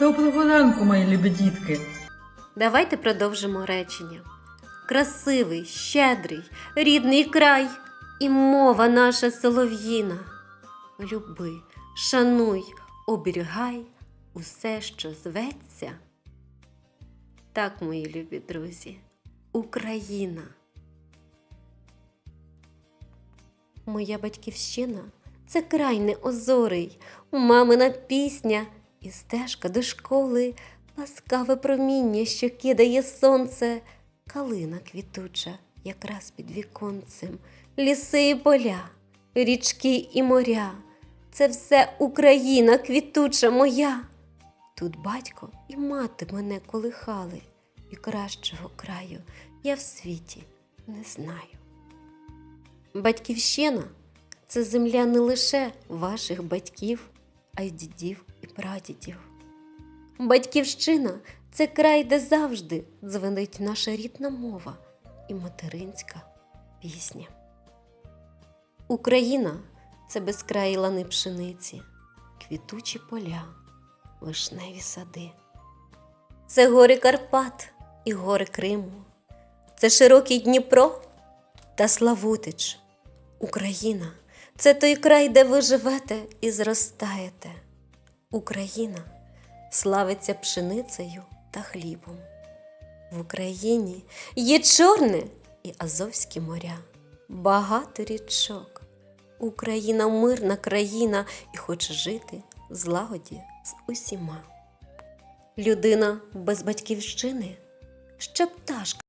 Доброго ранку, мої любі дітки. Давайте продовжимо речення. Красивий, щедрий, рідний край і мова наша солов'їна. Люби, шануй, оберігай усе, що зветься. Так, мої любі друзі, Україна. Моя батьківщина це край неозорий, мамина пісня і стежка до школи, ласкаве проміння, що кидає сонце, калина квітуча, якраз під віконцем, ліси і поля, річки і моря. Це все Україна квітуча моя. Тут батько і мати мене колихали, і кращого краю я в світі не знаю. Батьківщина це земля не лише ваших батьків, а й дідів і прадідів. Батьківщина це край, де завжди дзвенить наша рідна мова і материнська пісня. Україна це безкраї лани пшениці, квітучі поля, вишневі сади. Це гори Карпат і гори Криму, це широкий Дніпро та Славутич. Україна це той край, де ви живете і зростаєте. Україна славиться пшеницею та хлібом. В Україні є Чорне і Азовські моря, багато річок. Україна мирна країна і хоче жити в злагоді з усіма. Людина без батьківщини, що пташка